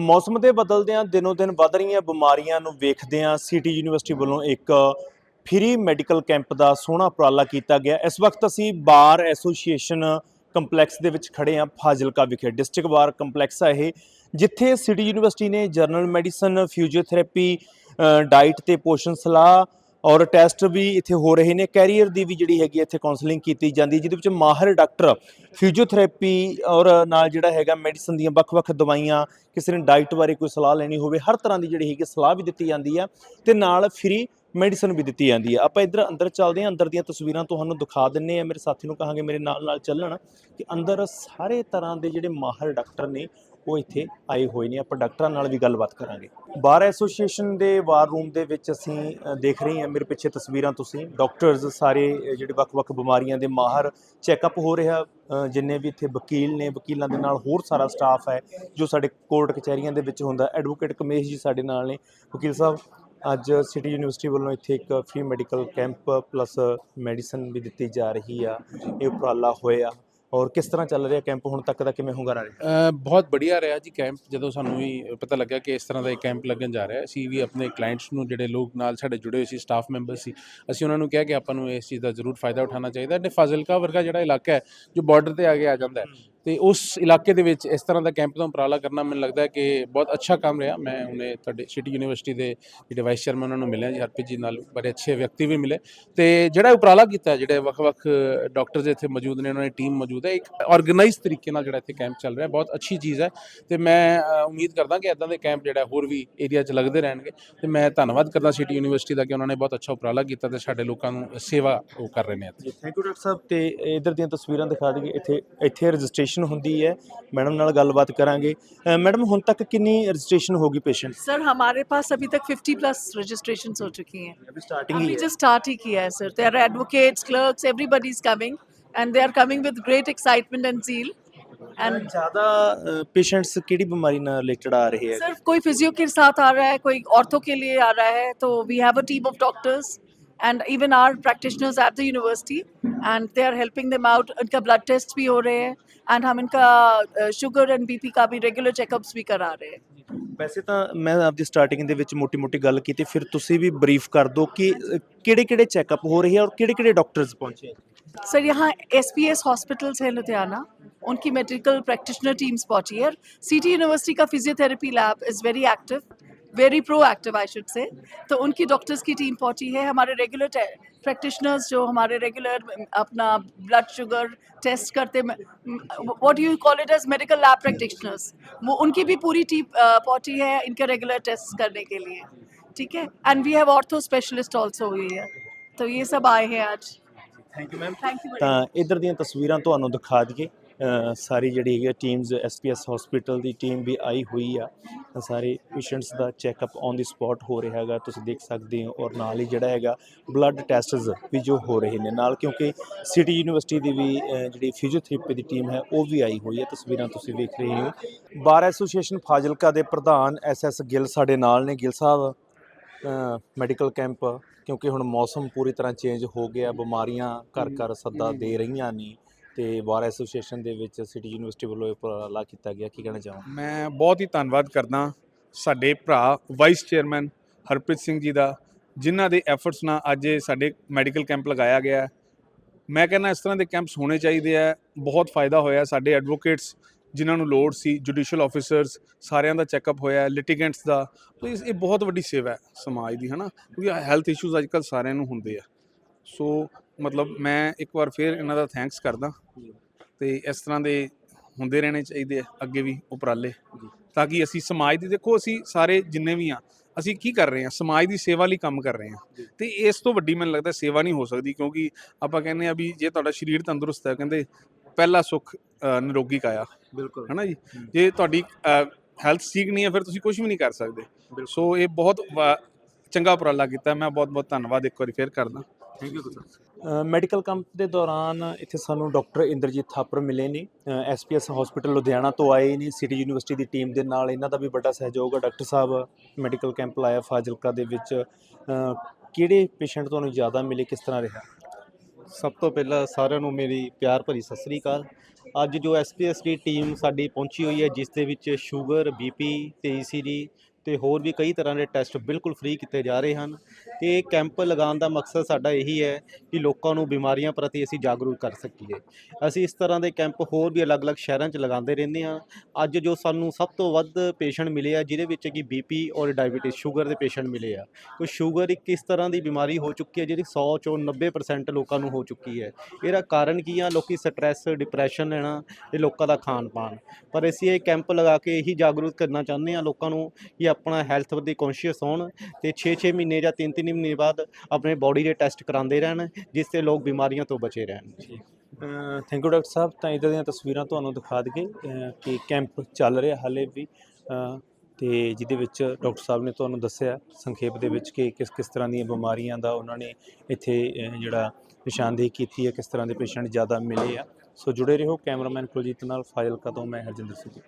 ਮੌਸਮ ਦੇ ਬਦਲਦਿਆਂ ਦਿਨੋ ਦਿਨ ਵੱਧ ਰਹੀਆਂ ਬਿਮਾਰੀਆਂ ਨੂੰ ਵੇਖਦਿਆਂ ਸਿਟੀ ਯੂਨੀਵਰਸਿਟੀ ਵੱਲੋਂ ਇੱਕ ਫ੍ਰੀ ਮੈਡੀਕਲ ਕੈਂਪ ਦਾ ਸੋਹਣਾ ਉਪਰਾਲਾ ਕੀਤਾ ਗਿਆ। ਇਸ ਵਕਤ ਅਸੀਂ ਬਾਰ ਐਸੋਸੀਏਸ਼ਨ ਕੰਪਲੈਕਸ ਦੇ ਵਿੱਚ ਖੜੇ ਹਾਂ, ਫਾਜ਼ਿਲਕਾ ਵਿਖੇ। ਡਿਸਟ੍ਰਿਕਟ ਬਾਰ ਕੰਪਲੈਕਸ ਆ ਇਹ, ਜਿੱਥੇ ਸਿਟੀ ਯੂਨੀਵਰਸਿਟੀ ਨੇ ਜਨਰਲ ਮੈਡੀਸਨ ਫਿਜ਼ੀਓਥੈਰੇਪੀ ਡਾਈਟ ਤੇ ਪੋਸ਼ਣ ਸਲਾਹ ਔਰ ਟੈਸਟ ਵੀ ਇੱਥੇ ਹੋ ਰਹੇ ਨੇ। ਕੈਰੀਅਰ ਦੀ ਵੀ ਜਿਹੜੀ ਹੈਗੀ ਇੱਥੇ ਕਾਉਂਸਲਿੰਗ ਕੀਤੀ ਜਾਂਦੀ ਜਿਹਦੇ ਵਿੱਚ ਮਾਹਰ ਡਾਕਟਰ ਫਿਜ਼ੀਓਥੈਰੇਪੀ ਔਰ ਨਾਲ ਜਿਹੜਾ ਹੈਗਾ ਮੈਡੀਸਨ ਦੀਆਂ ਵੱਖ-ਵੱਖ ਦਵਾਈਆਂ ਕਿਸੇ ਨੇ ਡਾਈਟ ਬਾਰੇ ਕੋਈ ਸਲਾਹ ਲੈਣੀ ਹੋਵੇ, ਹਰ ਤਰ੍ਹਾਂ ਦੀ ਜਿਹੜੀ ਹੈਗੀ ਸਲਾਹ ਵੀ ਦਿੱਤੀ ਜਾਂਦੀ ਆ ਤੇ ਨਾਲ ਫ੍ਰੀ ਮੈਡੀਸਨ ਵੀ ਦਿੱਤੀ ਜਾਂਦੀ ਹੈ ਆਪਾਂ ਇੱਧਰ ਅੰਦਰ ਚੱਲਦੇ ਹਾਂ, ਅੰਦਰ ਦੀਆਂ ਤਸਵੀਰਾਂ ਤੁਹਾਨੂੰ ਦਿਖਾ ਦਿੰਨੇ ਆ ਮੇਰੇ ਸਾਥੀ ਨੂੰ ਕਹਾਂਗੇ ਮੇਰੇ ਨਾਲ ਨਾਲ ਚੱਲਣ ਕਿ ਅੰਦਰ ਸਾਰੇ ਤਰ੍ਹਾਂ ਦੇ ਜਿਹੜੇ ਮਾਹਰ ਡਾਕਟਰ ਨੇ, ਉਹ ਇੱਥੇ ਆਏ ਹੋਏ ਨੇ। ਆਪਾਂ ਡਾਕਟਰਾਂ ਨਾਲ ਵੀ ਗੱਲਬਾਤ ਕਰਾਂਗੇ। ਬਾਰ ਐਸੋਸੀਏਸ਼ਨ ਦੇ ਵਾਰ ਰੂਮ ਦੇ ਵਿੱਚ ਅਸੀਂ ਦੇਖ ਰਹੇ ਹਾਂ ਮੇਰੇ ਪਿੱਛੇ ਤਸਵੀਰਾਂ ਤੁਸੀਂ। ਡਾਕਟਰਸ ਸਾਰੇ ਜਿਹੜੇ ਵੱਖ-ਵੱਖ ਬਿਮਾਰੀਆਂ ਦੇ ਮਾਹਰ ਚੈੱਕਅਪ ਹੋ ਰਿਹਾ। ਜਿੰਨੇ ਵੀ ਇੱਥੇ ਵਕੀਲ ਨੇ, ਵਕੀਲਾਂ ਦੇ ਨਾਲ ਹੋਰ ਸਾਰਾ ਸਟਾਫ ਹੈ, ਜੋ ਸਾਡੇ ਕੋਰਟ ਕਚਹਿਰੀਆਂ ਦੇ ਵਿੱਚ ਹੁੰਦਾ ਐਡਵੋਕੇਟ ਕਮੇਸ਼ ਜੀ ਸਾਡੇ ਨਾਲ ਨੇ। ਵਕੀਲ ਸਾਹਿਬ, ਅੱਜ ਸਿਟੀ ਯੂਨੀਵਰਸਿਟੀ ਵੱਲੋਂ ਇੱਥੇ ਇੱਕ free medical camp plus medicine ਵੀ ਦਿੱਤੀ ਜਾ ਰਹੀ ਆ। ਇਹ ਉਪਰਾਲਾ ਹੋਇਆ। ਔਰ ਕਿਸ ਤਰ੍ਹਾਂ ਚੱਲ ਰਿਹਾ ਕੈਂਪ ਹੁਣ ਤੱਕ ਦਾ, ਕਿਵੇਂ ਹੁੰਗਾਰਾ ਰਿਹਾ? ਬਹੁਤ ਬੜੀਆ ਰਿਹਾ ਜੀ ਕੈਂਪ ਜਦੋਂ ਸਾਨੂੰ ਵੀ ਪਤਾ ਲੱਗਿਆ ਕਿ ਇਸ ਤਰ੍ਹਾਂ ਦਾ ਇੱਕ ਕੈਂਪ ਲੱਗਣ ਜਾ ਰਿਹਾ। ਅਸੀਂ ਵੀ ਆਪਣੇ ਕਲਾਇੰਟਸ ਨੂੰ, ਜਿਹੜੇ ਲੋਕ ਨਾਲ ਸਾਡੇ ਜੁੜੇ ਹੋਏ ਸੀ ਸਟਾਫ ਮੈਂਬਰ ਸੀ, ਅਸੀਂ ਉਹਨਾਂ ਨੂੰ ਕਿਹਾ ਕਿ ਆਪਾਂ ਨੂੰ ਇਸ ਚੀਜ਼ ਦਾ ਜ਼ਰੂਰ ਫਾਇਦਾ ਉਠਾਉਣਾ ਚਾਹੀਦਾ। ਹੈ ਤੇ ਫਾਜ਼ਿਲਕਾ ਵਰਗਾ ਜਿਹੜਾ ਇਲਾਕਾ ਹੈ, ਜੋ ਬਾਰਡਰ ਤੇ ਆ ਕੇ ਆ ਜਾਂਦਾ ਹੈ ਤੇ ਉਸ ਇਲਾਕੇ ਦੇ ਵਿੱਚ ਇਸ ਤਰ੍ਹਾਂ ਦਾ ਕੈਂਪ ਦਾ ਉਪਰਾਲਾ ਕਰਨਾ ਮੈਨੂੰ ਲੱਗਦਾ ਹੈ ਕਿ ਬਹੁਤ ਅੱਛਾ ਕੰਮ ਰਿਹਾ। ਮੈਂ ਉਹਨੇ ਤੁਹਾਡੇ ਸਿਟੀ ਯੂਨੀਵਰਸਿਟੀ ਦੇ ਜਿਹੜੇ ਵਾਈਸ ਚੇਅਰਮੈਨ ਉਹਨਾਂ ਨੂੰ ਮਿਲਿਆ ਜੀ, ਹਰਪ੍ਰੀਤ ਜੀ ਨਾਲ ਬੜੇ ਅੱਛੇ ਵਿਅਕਤੀ ਵੀ ਮਿਲੇ। ਤੇ ਜਿਹੜਾ ਉਪਰਾਲਾ ਕੀਤਾ, ਜਿਹੜੇ ਵੱਖ-ਵੱਖ ਡਾਕਟਰਸ ਇੱਥੇ ਮੌਜੂਦ ਨੇ, ਉਹਨਾਂ ਦੀ ਟੀਮ ਮੌਜੂਦ ਹੈ, ਇੱਕ ਆਰਗੇਨਾਈਜ਼ ਤਰੀਕੇ ਨਾਲ ਜਿਹੜਾ ਇੱਥੇ ਕੈਂਪ ਚੱਲ ਰਿਹਾ, ਬਹੁਤ ਅੱਛੀ ਚੀਜ਼ ਹੈ। ਤੇ ਮੈਂ ਉਮੀਦ ਕਰਦਾ ਕਿ ਇਦਾਂ ਦੇ ਕੈਂਪ ਜਿਹੜਾ ਹੋਰ ਵੀ ਏਰੀਆ 'ਚ ਲੱਗਦੇ ਰਹਿਣਗੇ। ਤੇ ਮੈਂ ਧੰਨਵਾਦ ਕਰਦਾ ਸਿਟੀ ਯੂਨੀਵਰਸਿਟੀ ਦਾ ਕਿ ਉਹਨਾਂ ਨੇ ਬਹੁਤ ਅੱਛਾ ਉਪਰਾਲਾ ਕੀਤਾ ਤੇ ਸਾਡੇ ਲੋਕਾਂ ਨੂੰ ਸੇਵਾ ਉਹ ਕਰ ਰਹੇ ਨੇ ਇੱਥੇ। Thank you doctor sahib. ਤੇ ਇਧਰ ਦੀਆਂ ਤਸਵੀਰਾਂ ਦਿਖਾ ਦਈਏ, ਇੱਥੇ ਇੱਥੇ ਰਜਿਸਟ੍ਰੇਸ਼ਨ ਰਜਿਸਟ੍ਰੇਸ਼ਨ ਹੁੰਦੀ ਹੈ ਮੈਡਮ ਨਾਲ ਗੱਲਬਾत ਕਰਾਂਗੇ ਮੈਡਮ ਹੁਣ ਤੱਕ ਕਿੰਨੀ ਰਜਿਸਟ੍ਰੇਸ਼ਨ ਹੋ ਗਈ ਪੇਸ਼ੈਂਟ सर हमारे पास अभी तक 50 प्लस रजिस्ट्रेशन हो चुकी हैं अभी स्टार्टिंग ही हमने है जस्ट स्टार्ट ही किया है sir there advocates clerks everybody is coming and they are coming with great excitement and zeal and ਜ਼ਿਆਦਾ ਪੇਸ਼ੈਂਟਸ ਕਿਹੜੀ ਬਿਮਾਰੀ ਨਾਲ ਰਿਲੇਟਡ ਆ ਰਹੇ ਹੈ सर कोई फिजियो के साथ आ रहा है कोई ऑर्थो के लिए आ रहा है तो we have a team of doctors and even our practitioners at the university and they are helping them out उनका blood test भी हो रहे हैं and हम इनका शुगर एंड बीपी का भी रेगुलर चेकअप्स भी करा रहे हैं ਵੈਸੇ ਤਾਂ ਮੈਂ ਆਪਦੀ ਸਟਾਰਟਿੰਗ ਦੇ ਵਿੱਚ ਮੋਟੀ-ਮੋਟੀ ਗੱਲ ਕੀਤੀ ਫਿਰ ਤੁਸੀਂ ਵੀ ਬਰੀਫ ਕਰ ਦਿਓ ਕਿ ਕਿਹੜੇ-ਕਿਹੜੇ ਚੈੱਕਅਪ ਹੋ ਰਹੇ ਆ ਔਰ ਕਿਹੜੇ-ਕਿਹੜੇ ਡਾਕਟਰਸ ਪਹੁੰਚੇ ਹੈ सर यहाँ एस पी एस हॉस्पिटल्स है लुधियाना उनकी मेडिकल प्रैक्टिशनर टीम्स पहुंची है सिटी यूनिवर्सिटी का physiotherapy lab is very active very proactive I should say तो उनकी डॉक्टर्स की टीम पहुंची है हमारे रेगुलर प्रैक्टिशनर्स जो हमारे रेगुलर अपना ब्लड शुगर टेस्ट करते what you call it as medical lab practitioners वो उनकी भी पूरी टीम पहुंची है इनके रेगुलर टेस्ट करने के लिए ठीक है and we have ortho specialist also हुई है तो ये सब आए हैं आज thank you ma'am thank you ਤਾਂ ਇਧਰ ਦੀਆਂ ਤਸਵੀਰਾਂ ਤੁਹਾਨੂੰ ਦਿਖਾ ਦਈਏ ਅ, ਸਾਰੀ ਜਿਹੜੀ ਹੈਗੀ ਟੀਮਸ ਐਸਪੀਐਸ ਹਸਪੀਟਲ ਦੀ ਟੀਮ ਵੀ ਆਈ ਹੋਈ ਆ ਤਾਂ ਸਾਰੇ ਪੇਸ਼ੈਂਟਸ ਦਾ ਚੈੱਕਅਪ ਔਨ ਦੀ ਸਪੌਟ ਹੋ ਰਿਹਾ ਹੈਗਾ, ਤੁਸੀਂ ਦੇਖ ਸਕਦੇ ਹੋ ਔਰ ਨਾਲ ਹੀ ਜਿਹੜਾ ਹੈਗਾ ਬਲੱਡ ਟੈਸਟਸ ਵੀ ਜੋ ਹੋ ਰਹੇ ਨੇ। ਨਾਲ ਕਿਉਂਕਿ ਸਿਟੀ ਯੂਨੀਵਰਸਿਟੀ ਦੀ ਵੀ ਜਿਹੜੀ ਫਿਜ਼ੀਓਥੈਰੇਪੀ ਦੀ ਟੀਮ ਹੈ, ਉਹ ਵੀ ਆਈ ਹੋਈ ਹੈ। ਤਸਵੀਰਾਂ ਤੁਸੀਂ ਵੇਖ ਰਹੇ ਹੋ। ਬਾਰ ਐਸੋਸੀਏਸ਼ਨ ਫਾਜ਼ਿਲਕਾ ਦੇ ਪ੍ਰਧਾਨ ਐਸਐਸ ਗਿੱਲ ਸਾਡੇ ਨਾਲ ਨੇ। ਗਿੱਲ ਸਾਹਿਬ ਮੈਡੀਕਲ ਕੈਂਪ ਕਿਉਂਕਿ ਹੁਣ ਮੌਸਮ ਪੂਰੀ ਤਰ੍ਹਾਂ ਚੇਂਜ ਹੋ ਗਿਆ, ਬਿਮਾਰੀਆਂ ਘਰ ਘਰ ਸੱਦਾ ਦੇ ਰਹੀਆਂ ਨੇ। ਤੇ ਬਾਰ ਐਸੋਸੀਏਸ਼ਨ ਦੇ ਵਿੱਚ ਸਿਟੀ ਯੂਨੀਵਰਸਿਟੀ ਵੱਲੋਂ ਇਹ ਉਪਰਾਲਾ ਕੀਤਾ ਗਿਆ, ਕੀ ਕਹਿਣਾ ਚਾਹੋ ਮੈਂ ਬਹੁਤ ਹੀ ਧੰਨਵਾਦ ਕਰਦਾ ਸਾਡੇ ਭਰਾ ਵਾਈਸ ਚੇਅਰਮੈਨ ਹਰਪ੍ਰੀਤ ਸਿੰਘ ਜੀ ਦਾ, ਜਿਨ੍ਹਾਂ ਦੇ ਐਫਰਟਸ ਨਾਲ ਅੱਜ ਇਹ ਸਾਡੇ ਮੈਡੀਕਲ ਕੈਂਪ ਲਗਾਇਆ ਗਿਆ ਹੈ। ਮੈਂ ਕਹਿੰਦਾ ਇਸ ਤਰ੍ਹਾਂ ਦੇ ਕੈਂਪਸ ਹੋਣੇ ਚਾਹੀਦੇ ਆ, ਬਹੁਤ ਫਾਇਦਾ ਹੋਇਆ ਸਾਡੇ ਐਡਵੋਕੇਟਸ ਜਿਨ੍ਹਾਂ ਨੂੰ ਲੋੜ ਸੀ ਜੁਡੀਸ਼ੀਅਲ ਆਫੀਸਰਸ ਸਾਰਿਆਂ ਦਾ ਚੈੱਕਅਪ ਹੋਇਆ ਲਿਟੀਗੈਂਟਸ ਦਾ, ਤੋ ਇਸ- ਇਹ ਬਹੁਤ ਵੱਡੀ ਸੇਵਾ ਹੈ ਸਮਾਜ ਦੀ, ਹਨਾ? ਕਿਉਂਕਿ ਹੈਲਥ ਇਸ਼ੂਜ਼ ਅੱਜਕੱਲ ਸਾਰਿਆਂ ਨੂੰ ਹੁੰਦੇ ਆ। ਸੋ ਮਤਲਬ ਮੈਂ ਇੱਕ ਵਾਰ ਫਿਰ ਇਹਨਾਂ ਦਾ ਥੈਂਕਸ ਕਰਦਾ। ਤੇ ਇਸ ਤਰ੍ਹਾਂ ਦੇ ਹੁੰਦੇ ਰਹਿਣੇ ਚਾਹੀਦੇ ਆ ਅੱਗੇ ਵੀ ਉਪਰਾਲੇ। ਤਾਂ ਕਿ ਅਸੀਂ ਸਮਾਜ ਦੀ ਦੇਖੋ ਅਸੀਂ ਸਾਰੇ ਜਿੰਨੇ ਵੀ ਆ ਅਸੀਂ ਕੀ ਕਰ ਰਹੇ ਹਾਂ ਸਮਾਜ ਦੀ ਸੇਵਾ ਲਈ ਕੰਮ ਕਰ ਰਹੇ ਹਾਂ ਤੇ ਇਸ ਤੋਂ ਵੱਡੀ ਮੈਨੂੰ ਲੱਗਦਾ ਸੇਵਾ ਨਹੀਂ ਹੋ ਸਕਦੀ ਕਿਉਂਕਿ ਆਪਾਂ ਕਹਿੰਦੇ ਆ ਵੀ ਜੇ ਤੁਹਾਡਾ ਸਰੀਰ ਤੰਦਰੁਸਤ ਹੈ ਕਹਿੰਦੇ ਪਹਿਲਾ ਸੁੱਖ ਨਿਰੋਗੀ ਕਾਇਆ। ਬਿਲਕੁਲ। ਹੈ ਨਾ ਜੀ ਜੇ ਤੁਹਾਡੀ ਹੈਲਥ ਠੀਕ ਨਹੀਂ ਹੈ ਫਿਰ ਤੁਸੀਂ ਕੁਝ ਵੀ ਨਹੀਂ ਕਰ ਸਕਦੇ। ਸੋ ਇਹ ਬਹੁਤ ਚੰਗਾ ਉਪਰਾਲਾ ਕੀਤਾ। ਮੈਂ ਬਹੁਤ ਬਹੁਤ ਧੰਨਵਾਦ ਇੱਕ ਵਾਰੀ ਫੇਰ ਕਰਦਾ। ਥੈਂਕ ਯੂ ਮੈਡੀਕਲ ਕੈਂਪ ਦੇ ਦੌਰਾਨ ਇੱਥੇ ਸਾਨੂੰ ਡਾਕਟਰ ਇੰਦਰਜੀਤ ਥਾਪਰ ਮਿਲੇ ਨੇ। ਐਸਪੀਐਸ ਹਸਪੀਟਲ ਲੁਧਿਆਣਾ ਤੋਂ ਆਏ ਨੇ। ਸਿਟੀ ਯੂਨੀਵਰਸਿਟੀ ਦੀ ਟੀਮ ਦੇ ਨਾਲ ਇਹਨਾਂ ਦਾ ਵੀ ਵੱਡਾ ਸਹਿਯੋਗ ਹੈ ਡਾਕਟਰ ਸਾਹਿਬ, ਮੈਡੀਕਲ ਕੈਂਪ ਲਾਇਆ ਫਾਜ਼ਿਲਕਾ ਦੇ ਵਿੱਚ। ਕਿਹੜੇ ਪੇਸ਼ੈਂਟ ਤੁਹਾਨੂੰ ਜ਼ਿਆਦਾ ਮਿਲੇ, ਕਿਸ ਤਰ੍ਹਾਂ ਰਿਹਾ? ਸਭ ਤੋਂ ਪਹਿਲਾਂ ਸਾਰਿਆਂ ਨੂੰ ਮੇਰੀ ਪਿਆਰ ਭਰੀ ਸਤਿ ਸ੍ਰੀ ਅਕਾਲ। ਅੱਜ ਜੋ ਐਸਪੀਐਸ ਦੀ ਟੀਮ ਸਾਡੀ ਪਹੁੰਚੀ ਹੋਈ ਹੈ, ਜਿਸ ਦੇ ਵਿੱਚ ਸ਼ੂਗਰ ਬੀਪੀ ਤੇ ਈਸੀਜੀ ਤੇ ਹੋਰ ਵੀ ਕਈ ਤਰ੍ਹਾਂ ਦੇ ਟੈਸਟ ਬਿਲਕੁਲ ਫ੍ਰੀ ਕੀਤੇ ਜਾ ਰਹੇ ਹਨ ਤੇ ਇਹ ਕੈਂਪ ਲਗਾਉਣ ਦਾ ਮਕਸਦ ਸਾਡਾ ਇਹੀ ਹੈ ਕਿ ਲੋਕਾਂ ਨੂੰ ਬਿਮਾਰੀਆਂ ਪ੍ਰਤੀ ਅਸੀਂ ਜਾਗਰੂਕ ਕਰ ਸਕੀਏ। ਅਸੀਂ ਇਸ ਤਰ੍ਹਾਂ ਦੇ ਕੈਂਪ ਹੋਰ ਵੀ ਅਲੱਗ-ਅਲੱਗ ਸ਼ਹਿਰਾਂ 'ਚ ਲਗਾਉਂਦੇ ਰਹਿੰਦੇ ਹਾਂ। ਅੱਜ ਜੋ ਸਾਨੂੰ ਸਭ ਤੋਂ ਵੱਧ ਪੇਸ਼ੈਂਟ ਮਿਲੇ ਆ, ਜਿਹਦੇ ਵਿੱਚ ਕਿ ਬੀਪੀ ਔਰ ਡਾਇਬੀਟਿਸ ਸ਼ੂਗਰ ਦੇ ਪੇਸ਼ੈਂਟ ਮਿਲੇ ਆ। ਕੋਈ ਸ਼ੂਗਰ ਇੱਕ ਇਸ ਤਰ੍ਹਾਂ ਦੀ ਬਿਮਾਰੀ ਹੋ ਚੁੱਕੀ ਹੈ ਜਿਹੜੀ 100 ਚੋਂ 90% ਲੋਕਾਂ ਨੂੰ ਹੋ ਚੁੱਕੀ ਹੈ। ਇਹਦਾ ਕਾਰਨ ਕੀ ਆ? ਲੋਕੀ ਸਟ੍ਰੈਸ ਡਿਪਰੈਸ਼ਨ ਲੈਣਾ ਤੇ ਲੋਕਾਂ ਦਾ ਖਾਣ ਪਾਣ ਪਰ ਅਸੀਂ ਇਹ ਕੈਂਪ ਲਗਾ ਕੇ ਇਹੀ ਜਾਗਰੂਕ ਕਰਨਾ ਚਾਹੁੰਦੇ ਹਾਂ ਲੋਕਾਂ ਨੂੰ ਕਿ ਆਪਣਾ ਹੈਲਥ ਪ੍ਰਤੀ ਕੌਨਸ਼ੀਅਸ ਹੋਣ ਤੇ 6-6 ਮਹੀਨੇ ਜਾਂ 3-3 ਮਹੀਨੇ ਬਾਅਦ ਆਪਣੇ ਬਾਡੀ ਦੇ ਟੈਸਟ ਕਰਾਉਂਦੇ ਰਹਿਣ ਜਿਸ ਤੇ ਲੋਕ ਬਿਮਾਰੀਆਂ ਤੋਂ ਬਚੇ ਰਹਿਣ। ਜੀ। Thank you doctor sahib. ਤਾਂ ਇੱਦਾਂ ਦੀਆਂ ਤਸਵੀਰਾਂ ਤੁਹਾਨੂੰ ਦਿਖਾ ਦਈਏ ਅਹ, ਕਿ ਕੈਂਪ ਚੱਲ ਰਿਹਾ ਹਾਲੇ ਵੀ। ਅਹ, ਤੇ ਜਿਹਦੇ ਵਿੱਚ ਡਾਕਟਰ ਸਾਹਿਬ ਨੇ ਤੁਹਾਨੂੰ ਦੱਸਿਆ ਸੰਖੇਪ ਦੇ ਵਿੱਚ ਕਿ ਕਿਸ ਕਿਸ ਤਰ੍ਹਾਂ ਦੀਆਂ ਬਿਮਾਰੀਆਂ ਦਾ ਉਹਨਾਂ ਨੇ ਇੱਥੇ ਜਿਹੜਾ ਨਿਸ਼ਾਨਦੇਹੀ ਕੀਤੀ ਹੈ ਕਿਸ ਤਰ੍ਹਾਂ ਦੇ ਪੇਸ਼ੈਂਟ ਜ਼ਿਆਦਾ ਮਿਲੇ ਆ। ਸੋ ਜੁੜੇ ਰਹੋ ਕੈਮਰਾਮੈਨ ਕੁਲਜੀਤ ਨਾਲ। ਫਾਜ਼ਿਲਕਾ ਤੋਂ ਮੈਂ ਹਰਜਿੰਦਰ ਸਿੰਘ।